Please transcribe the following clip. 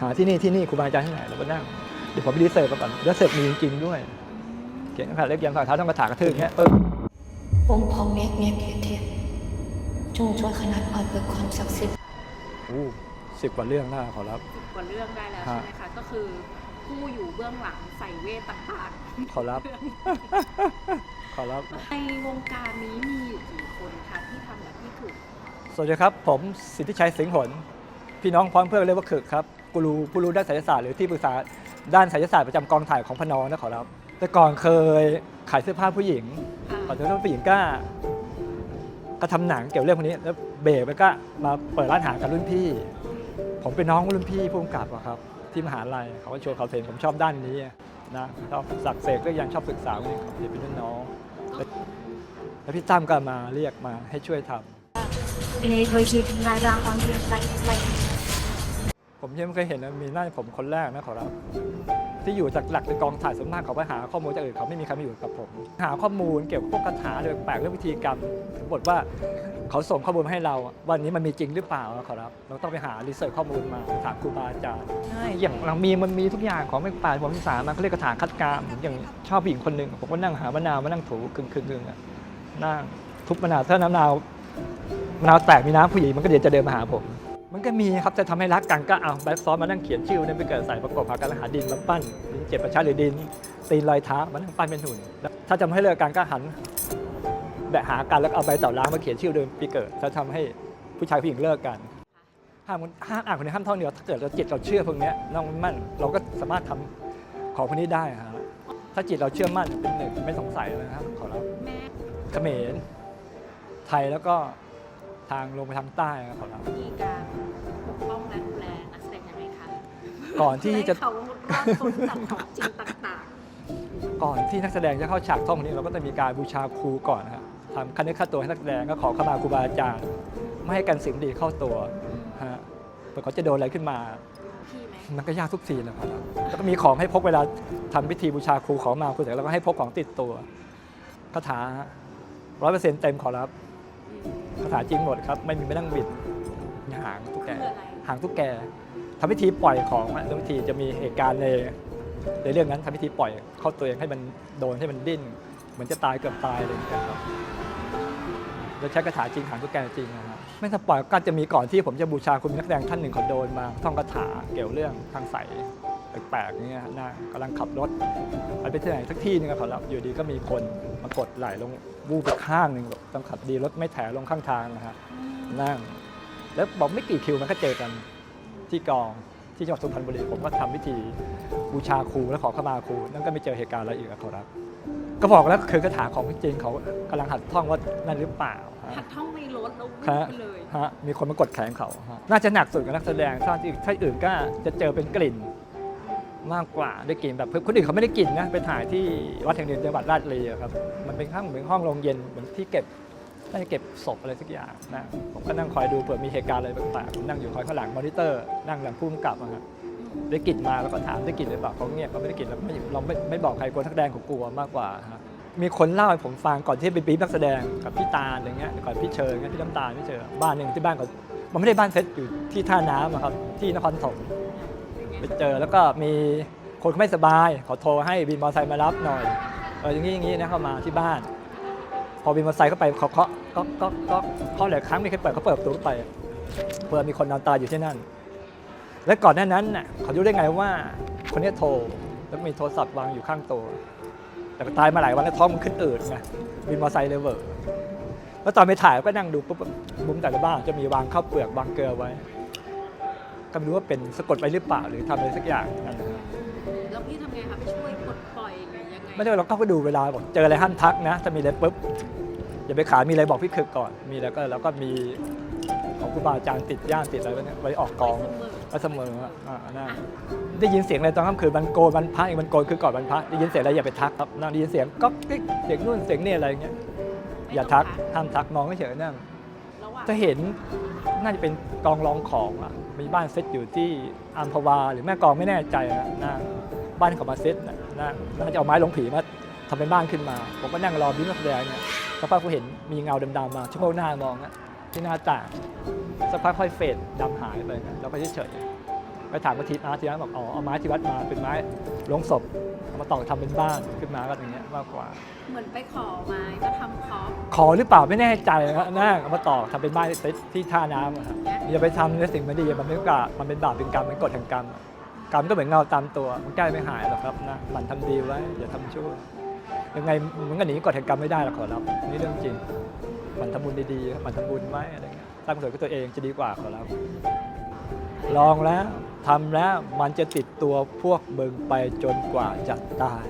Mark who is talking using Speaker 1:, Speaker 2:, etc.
Speaker 1: หาที่นี่ที่นี่ครูบาอาจารย์ที่ไหนเราก็นั่งเดี๋ยวผมไปรีเสิร์ชมาก่อนแล้วเสิร์ชมีจริงๆด้วยเขียนขาเล็กยันฝ่าเท้าต้องกระถากระทืบอย่างเงี้ยเออ
Speaker 2: องค์พ่อเมฆเมียเพียเทียนจงช่วยขนาดอ่อนเปิดความศักดิ์สิทธิ์
Speaker 1: อู้สิบกว่าเรื่องน่าขอรับ
Speaker 3: สิบกว่าเรื่องได้แล้ว
Speaker 1: ฮะ
Speaker 3: ใช่ไหมคะก็คือผู้อยู่เบื้องหลังใส่เวทต่าง
Speaker 1: ขอรับขอรับ
Speaker 3: ๆในวงการนี้มีอยู่กี่คนคะที่ทำแบบที่ถูก
Speaker 1: สวัสดีครับ ผมสิทธิชัยสิงห์หนพี่น้องพ้องเพื่อนเรียกว่าขึกครับ กูรูผู้รู้ด้านไสยศาสตร์หรือที่ปรึกษาด้านไสยศาสตร์ประจำกองถ่ายของพนอนะขอรับ แต่ก่อนเคยขายเสื้อผ้าผู้หญิง
Speaker 3: ค่ะ
Speaker 1: ขอเสื้อผ้าผู้หญิงก็ก็ทำหนังเกี่ยวเรื่องพวกนี้ แล้วเบรกไปก็มาเปิดร้านอาหารกับรุ่นพี่ ผมเป็นน้องรุ่นพี่ผู้กำกับอะครับ ที่มหาลัยเขาก็ชวนเขาเห็นผมชอบด้านนี้นะชอบสักเสกก็ยังชอบศึกษาพวกนี้ครับเรียเป็นรุ่นน้องแล้วพี่ตั้มก็มาเรียกมาให้ช่วยทำ
Speaker 2: ในโดย
Speaker 1: ผมยังไม่เคยเห็นนะมีหน้าผมคนแรกนะขอรับ ที่อยู่จากหลักในกองถ่ายส่วนมากเขาไปหาข้อมูลจากอื่นเขาไม่มีใครมาอยู่กับผม หาข้อมูลเกี่ยวกับพวกคาถาเรื่องแปลกเรื่องวิธีกรรมบทว่าเขาส่งข้อมูลมาให้เรา วันนี้มันมีจริงหรือเปล่านะขอรับ เราต้องไปหารีเสิร์ชข้อมูลมาถามครูบาอาจารย์ใช่อย่างหลังมีมันมีทุกอย่างของไม่ป่าผมศึกษามาเขาเรียกคาถาคัดกรามอย่างชอบผู้หญิงคนหนึ่งผมก็นั่งหามะนาวมานั่งถูกึ่งๆึ่งๆอะนั่งทุบมะนาวถ้าน้ำมะนาวมะนาวแตกมีน้ำผู้หญิงมันก็เดี๋ยวจะเดินมาหาผม มันก็มีครับจะทำให้รักกันก็เอาแบ็คซอสมานั่งเขียนชื่อนี่ยไปเกิดใส่ประกบหากันแล้วหาดินมาปั้นดินเจ็ดประชาหรือดินตีนรอยเท้ามานั่งปั้นเป็นหุ่นถ้าจะให้เลิกกันก็หันแบะหากันแล้วเอาใบเต่อล้างมาเขียนชื่อเดิมปีเกิดจะทำให้ผู้ชายผู้หญิงเลิกกันห้ามห้ามอ่านคนนี้ห้ามท่องเดียวถ้าเกิดเราจิตเราเชื่อพวกนี้น้องมั่นเราก็สามารถทำของพวกนี้ได้ฮะถ้าจิตเราเชื่อมั่นเป็นหนึ่งไม่สงสัยเลยนะครับขอรับเขมรไทยแล้วก็ทางลงไปทางใต้ครับขอรับ
Speaker 3: ปกป้องและดูแลนักแสดงยังไงคะ
Speaker 1: ก่อนที่จะ
Speaker 3: ให้เขารอดพ้นจากของจริงต่าง
Speaker 1: ก่อนที่นักแสดงจะเข้าฉากท่องนี้เราก็จะมีการบูชาครูก่อนนะครับทำคันนี้ค่าตัวให้นักแสดงก็ขอเข้ามาครูบาอาจารย์ไม่ให้กันสิ่งไม่ดีเข้าตัว
Speaker 3: ๆอืม
Speaker 1: ฮะเผื่อเขาจะโดนอะไรขึ้นมา
Speaker 3: พี่ไหม
Speaker 1: มันก็ยากทุกทีนะครับ แล้วก็มีของให้พกเวลาทำพิธีบูชาครูขอมาครูเสร็จแล้วก็ให้พกของติดตัวคาถาร้อยเปอร์เซ็นต์เต็มขอรับ
Speaker 3: อืม
Speaker 1: คาถาจริงหมดครับ ไม่มีไม่นั่งบิดมี หางตุ๊กแก
Speaker 3: คืออะไร
Speaker 1: หางตุ๊กแกทำพิธีปล่อยของอะทำพิธีจะมีเหตุการณ์ในในเรื่องนั้นทำพิธีปล่อยเข้าตัวเองให้มันโดนให้มันดิ้นเหมือนจะตายเกือบตายอะไรอย่างเงี้ยครับแล้วใช้คาถาจริงหางตุ๊กแกจริงนะครับไม่สปอยก็จะมีก่อนที่ผมจะบูชาคุณนักแสดงท่านหนึ่งเขาโดนมาท่องคาถาเกี่ยวเรื่องทางใสแปลกๆอย่างเงี้ยนะกำลังขับรถไปไปที่ไหนสักที่หนึงอะเขารับอยู่ดีก็มีคนมากดไหลลงวูบไปข้างหนึ่งแบบต้องขับดีรถไม่แถลงข้างทางนะฮะนั่ง แล้วบอกไม่กี่คิวมันก็เจอกันที่กองที่จังหวัดสุพรรณบุรีผมก็ทำพิธีบูชาครูและขอขมาครูนั่นก็ไม่เจอเหตุการณ์อะไรอีกอะเขารับก็บอกแล้วคือกระถาของจริงเขากำลังหัดท่องว่านั่นหรือเปล่าฮะ
Speaker 3: หัดท่องในรถแล้ววิ่ง
Speaker 1: ฮะ
Speaker 3: ไปเลย
Speaker 1: ฮะมีคนมากดแขนเขาฮะน่าจะหนักสุดกับนักแสดงถ้าที่ถ้าอื่นก็จะเจอเป็นกลิ่นมากกว่าได้กลิ่นแบบคนอื่นเขาไม่ได้กลิ่นนะไปถ่ายที่วัดแห่งหนึ่งจังหวัดราชบุรีอะครับมันเป็นห้องเหมือนห้องโรงเย็นเหมือนที่เก็บ น่าจะเก็บศพอะไรสักอย่างนะผมก็นั่งคอยดูเผื่อมีเหตุการณ์อะไรแปลกๆผมนั่งอยู่คอยข้างหลังมอนิเตอร์นั่งหลังพุ่มกับอะครับได้กลิ่นมาแล้วก็ถามได้กลิ่นหรือเปล่าเขาเงียบเขาไม่ได้กลิ่นแล้วไม่เราไม่ไม่บอกใครกลัวทักแดงของกลัวมากกว่าฮะมีคนเล่าให้ผมฟังก่อนที่ไปปีนักแสดงกับพี่ตาลอะไรเงี้ยก่อนพี่เชิญพี่น้ำตาลพี่เชิญบ้านหนึ่งที่บ้านเขามันไม่ได้บ้านเซตอยู่ที่ท่าน้ำครับที่นครปฐมไปเจอแล้วก็มีคนเขาไม่สบายขาโทรให้บินมอเตอร์ไซค์มารับหน่อยเอออย่างนี้อย่างนี้นะเข้ามาที่บ้าน อบินมอเตอร์ไซค์เข้าไปเขาเคาะก็ก็ก็เคาะหลายครั้งไม่เคยเปิดเขาเปิดประตูเข้าไปเพื่อมีคนนอนตายอยู่ที่นั่น และก่อนหน้านั้นน่ะเขารู้ได้ไงว่าคนนี้โทรแล้วมีโทรศัพท์วางอยู่ข้างตัว แต่ก็ตายมาหลายวันแล้วท้องมันขึ้นอืดไงบินมอเตอร์ไซค์เลยเวอร์แล้วตอนไปถ่ายก็นั่งดูปุ๊บมุมแต่ละบ้านจะมีวางข้าวเปลือกวางเกลือไว้ ก็ไม่รู้ว่าเป็นสะกดไปหรือเปล่าหรือทำอะไรสักอย่างนั่นนะครับ
Speaker 3: แล้วพี่ทำไงคะไปช่วยปลดปล่อยหรือยังไง
Speaker 1: ไม่ได้เราก็ดูเวลาบอกเจออะไรห้ามทักนะ ถ้ามีอะไรปุ๊บ อย่าไปขายมีอะไรบอกพี่คึกก่อน มีแล้วก็แล้วก็มีของครูบาอาจารย์ติดย่ามติดอะไรไว้เนี่ยไว้ออกกอง
Speaker 3: ไว้เสมอ
Speaker 1: ไว้เสมออะอ่าน่าได้ยินเสียงอะไรตอนค่ำคืนวันโกนวันพระอีกวันโกนคือก่อนวันพระได้ยินเสียงอะไรอย่าไปทักครับนั่งได้ยินเสียงก๊อกกิ๊กเสียงนู่นเสียงนี่อะไรอย่างเงี้ยอย่าทักห้ามทักมองเฉยๆนั่ง
Speaker 3: ระหว่าง
Speaker 1: จะเห็นน่าจะเป็นกองรองของอะมีบ้านเซตอยู่ที่อัมพวาหรือแม่กองไม่แน่ใจอะนะบ้านเขามาเซตนะนะน่าจะเอาไม้ลงผีมา ทำเป็นบ้านขึ้นมา ผมก็นั่งรอบิ้นักแสดงเนี่ยสักพักผมเห็นมีเงาดำๆมาชะโงกหน้ามองอะที่หน้าต่างสักพักค่อยเฟดดำหายไปนะแล้วก็เฉยไปถามว่าทีมอาร์ตทีมอาร์ตบอกอ๋อเอาไม้ที่วัดมาเป็นไม้ลงศพเอามาต่อทำเป็นบ้านขึ้นมาก็อย่างเงี้ยมากกว่า
Speaker 3: เหมือนไปขอไม้มาทำคอฟ
Speaker 1: ขอหรือเปล่าไม่แน่ใจนะนั่งเอามาต่อทำเป็นบ้านที่ที่ท่าน้ำอะครับอย่าไปทำในสิ่งไม่ดีมันไม่กล้ามันเป็นบาปเป็นกรรมเป็นกฎแห่งกรรมอะกรรมก็เหมือนเงาตามตัวมันแก้ไม่หายหรอกครับนะหมันทำดีไว้อย่าทำชั่ว ยังไงมันก็หนีกฎแห่งกรรมไม่ได้หรอกขอรับนี่เรื่องจริงหมันทำบุญดีๆหมันทำบุญไว้อะไรเงี้ยสร้างสวยกับตัวเองจะดีกว่าขอรับลองแล้วทำแล้วมันจะติดตัวพวกมึงไปจนกว่าจะตาย